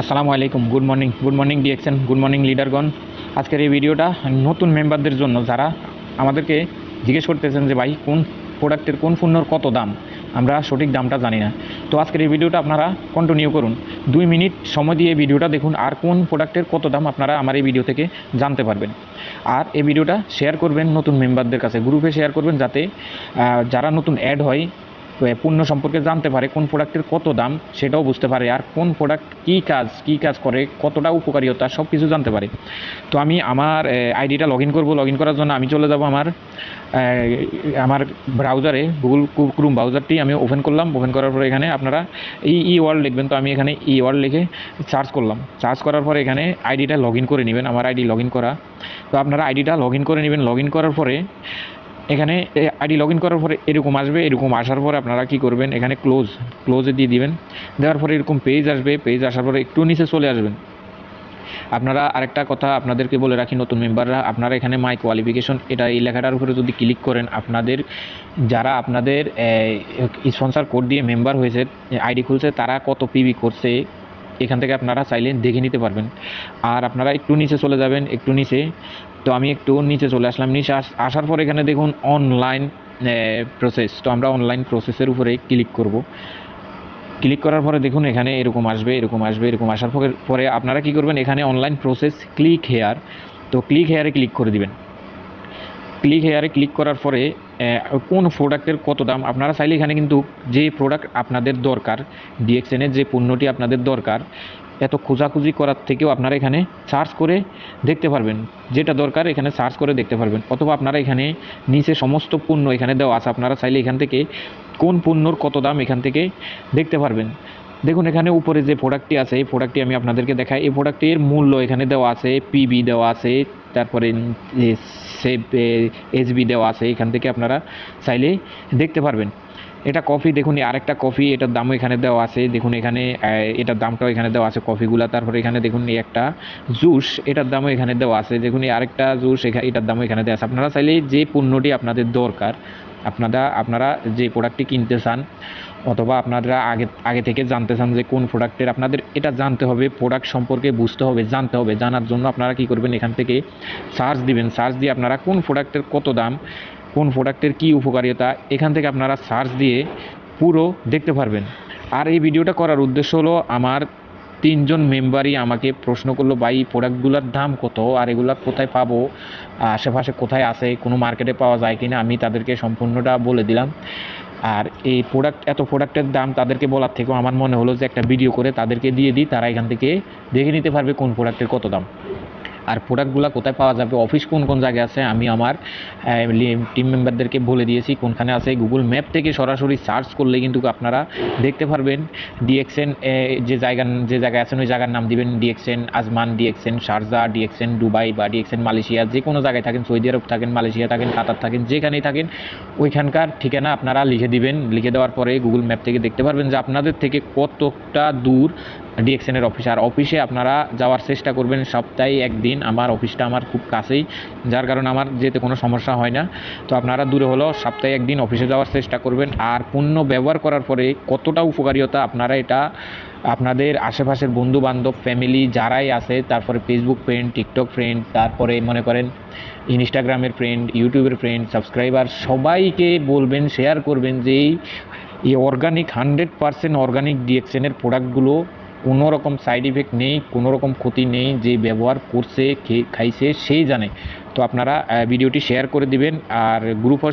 আসসালামু আলাইকুম। Good morning good morning DXN good morning লিডারগণ আজকের এই ভিডিওটা নতুন মেম্বারদের জন্য যারা আমাদেরকে জিজ্ঞেস করতেছেন যে ভাই, কোন প্রোডাক্টের কোন পণ্যর কত দাম? আমরা সঠিক দামটা জানি না। তো আজকের এই ভিডিওটা আপনারা কন্টিনিউ করুন। দুই মিনিট সময় দিয়ে ভিডিওটা দেখুন আর কোন প্রোডাক্টের কত দাম আপনারা আমার এই ভিডিও থেকে জানতে পারবেন। আর এই ভিডিওটা শেয়ার করবেন নতুন মেম্বারদের কাছে গ্রুপে শেয়ার করবেন যাতে যারা নতুন অ্যাড হয় পণ্য সম্পর্কে জানতে পারে কোন প্রোডাক্টের কত দাম সেটাও বুঝতে পারে আর কোন প্রোডাক্ট কী কাজ কী কাজ করে, কতটা উপকারিতা সব কিছু জানতে পারে। তো আমি আমার আইডিটা লগ ইন করব। লগ ইন করার জন্য আমি চলে যাব আমার আমার ব্রাউজারে গুগল ক্রুম ব্রাউজারটি আমি ওপেন করলাম। ওপেন করার পরে এখানে আপনারা এই ই ওয়ার্ল্ড লিখবেন। তো আমি এখানে ই ওয়ার্ল্ড লিখে সার্চ করলাম। সার্চ করার পরে এখানে আইডিটা লগ ইন করে নেবেন, আমার আইডি লগ ইন করা। তো আপনারা আইডিটা লগ ইন করে নেবেন। লগ ইন করার পরে এখানে আইডি লগ ইন করার পরে এরকম আসবে, এরকম আসার পরে আপনারা কি করবেন? এখানে ক্লোজ ক্লোজে দিয়ে দিবেন। দেওয়ার পরে এরকম পেজ আসবে পেজ আসার পরে একটু নিচে চলে আসবেন। আপনারা আরেকটা কথা আপনাদেরকে বলে রাখি, নতুন মেম্বাররা আপনারা এখানে মাই কোয়ালিফিকেশন এটা এই লেখাটার উপরে যদি ক্লিক করেন, আপনাদের, যারা আপনাদের স্পন্সার কোড দিয়ে মেম্বার হয়েছে আইডি খুলছে, তারা কত পিবি করছে এখান থেকে আপনারা চাইলে দেখে নিতে পারবেন। আর আপনারা একটু নিচে চলে যাবেন, একটু নিচে। তো আমি একটু নিচে চলে আসলাম। নিচে আস- আসার পর এখানে দেখুন অনলাইন প্রসেস তো আমরা অনলাইন প্রসেসের উপরে ক্লিক করব। ক্লিক করার পরে দেখুন এখানে এরকম আসবে এরকম আসবে, এরকম আসার পরে আপনারা কি করবেন? এখানে অনলাইন প্রসেস ক্লিক হেয়ার তো ক্লিক হেয়ারে ক্লিক করে দিবেন। ক্লিক হেয়ারে ক্লিক করার পরে কোন প্রোডাক্টের কত দাম? আপনারা চাইলে এখানে কিন্তু যে প্রোডাক্ট আপনাদের দরকার ডিএক্সএনের যে পণ্যটি আপনাদের দরকার, এত খোঁজাখুঁজি করার থেকেও আপনারা এখানে সার্চ করে দেখতে পারবেন। যেটা দরকার এখানে সার্চ করে দেখতে পারবেন। অথবা আপনারা এখানে নিচে সমস্ত পণ্য এখানে দেওয়া আছে, আপনারা চাইলে এখান থেকে কোন পণ্যর কত দাম এখান থেকে দেখতে পারবেন। দেখুন, এখানে উপরে যে প্রোডাক্টটি আছে, এই প্রোডাক্টটি আমি আপনাদেরকে দেখাই। এই প্রোডাক্টের মূল্য এখানে দেওয়া আছে পিবি দেওয়া আছে, তারপরে সেভ এসবি দেওয়া আছে, এখান থেকে আপনারা চাইলেই দেখতে পারবেন। এটা কফি, দেখুন আরেকটা কফি, এটার দামও এখানে দেওয়া আছে। দেখুন, এখানে এটার দামটাও এখানে দেওয়া আছে কফিগুলা। তারপরে এখানে দেখুন, এই একটা জুস, এটার দামও এখানে দেওয়া আছে। দেখুন, এই আরেকটা জুস এটার দামও এখানে দেওয়া আছে। আপনারা চাইলে যে পণ্যটি আপনাদের দরকার, আপনারা আপনারা যে প্রোডাক্টটি কিনতে চান অথবা আপনারা আগে আগে থেকে জানতে চান যে কোন প্রোডাক্টের আপনাদের এটা জানতে হবে প্রোডাক্ট সম্পর্কে বুঝতে হবে, জানতে হবে, জানার জন্য আপনারা কি করবেন, এখান থেকে সার্চ দিবেন। সার্চ দিয়ে আপনারা কোন প্রোডাক্টের কত দাম, কোন প্রোডাক্টের কী উপকারিতা, এখান থেকে আপনারা সার্চ দিয়ে পুরো দেখতে পারবেন। আর এই ভিডিওটা করার উদ্দেশ্য হলো, আমার তিনজন মেম্বারই আমাকে প্রশ্ন করল, ভাই প্রোডাক্টগুলোর দাম কত আর এগুলো কোথায় পাবো? আশেপাশে কোথায় আছে? কোনো মার্কেটে পাওয়া যায় কিনা? আমি তাদেরকে সম্পূর্ণটা বলে দিলাম। আর এই প্রোডাক্ট এত প্রোডাক্টের দাম তাদেরকে বলার থেকেও আমার মনে হলো যে একটা ভিডিও করে তাদেরকে দিয়ে দিই, তারা এখান থেকে দেখে নিতে পারবে কোন প্রোডাক্টের কত দাম। আর প্রোডাক্টগুলো কোথায় পাওয়া যাবে অফিস কোন কোন জায়গায় আছে, আমি আমার টিম মেম্বারদেরকে বলে দিয়েছি, কোনখানে আছে গুগল ম্যাপ থেকে সরাসরি সার্চ করলে কিন্তু আপনারা দেখতে পারবেন। ডিএক্সএন যে জায়গা, যে জায়গায় আছেন, ওই জায়গার নাম দিবেন DXN Ajman DXN Sharjah DXN Dubai বা ডিএক্সএন মালয়েশিয়া যে কোনো জায়গায় থাকেন সৌদি আরব থাকেন মালয়েশিয়া থাকেন কাতার থাকেন, যেখানেই থাকেন, ওইখানকার ঠিকানা আপনারা লিখে দিবেন। লিখে দেওয়ার পরে গুগল ম্যাপ থেকে দেখতে পারবেন যে আপনাদের থেকে কতটা দূর ডিএক্সএনের অফিস আর অফিসে আপনারা যাওয়ার চেষ্টা করবেন সপ্তাহে একদিন। আমার অফিসটা আমার খুব কাছেই, যার কারণে আমার যেতে কোনো সমস্যা হয় না। তো আপনারা দূরে হলো, সপ্তাহে একদিন অফিসে যাওয়ার চেষ্টা করবেন। আর পণ্য ব্যবহার করার পরে কতটা উপকারিতা আপনারা এটা, আপনাদের আশেপাশের বন্ধু বান্ধব ফ্যামিলি যারাই আছে, তারপরে ফেসবুক ফ্রেন্ড টিকটক ফ্রেন্ড তারপরে মনে করেন ইনস্টাগ্রামের ফ্রেন্ড ইউটিউবের ফ্রেন্ড সাবস্ক্রাইবার সবাইকে বলবেন শেয়ার করবেন যে এই অর্গানিক হান্ড্রেড পারসেন্ট অর্গানিক ডিএক্সএনের প্রোডাক্টগুলো কোনো রকম সাইড ইফেক্ট নেই, কোনো রকম ক্ষতি নেই, যে ব্যবহার করছে খেয়ে খাইছে সেই জানে। তো আপনারা ভিডিওটি শেয়ার করে দিবেন, আর গ্রুপও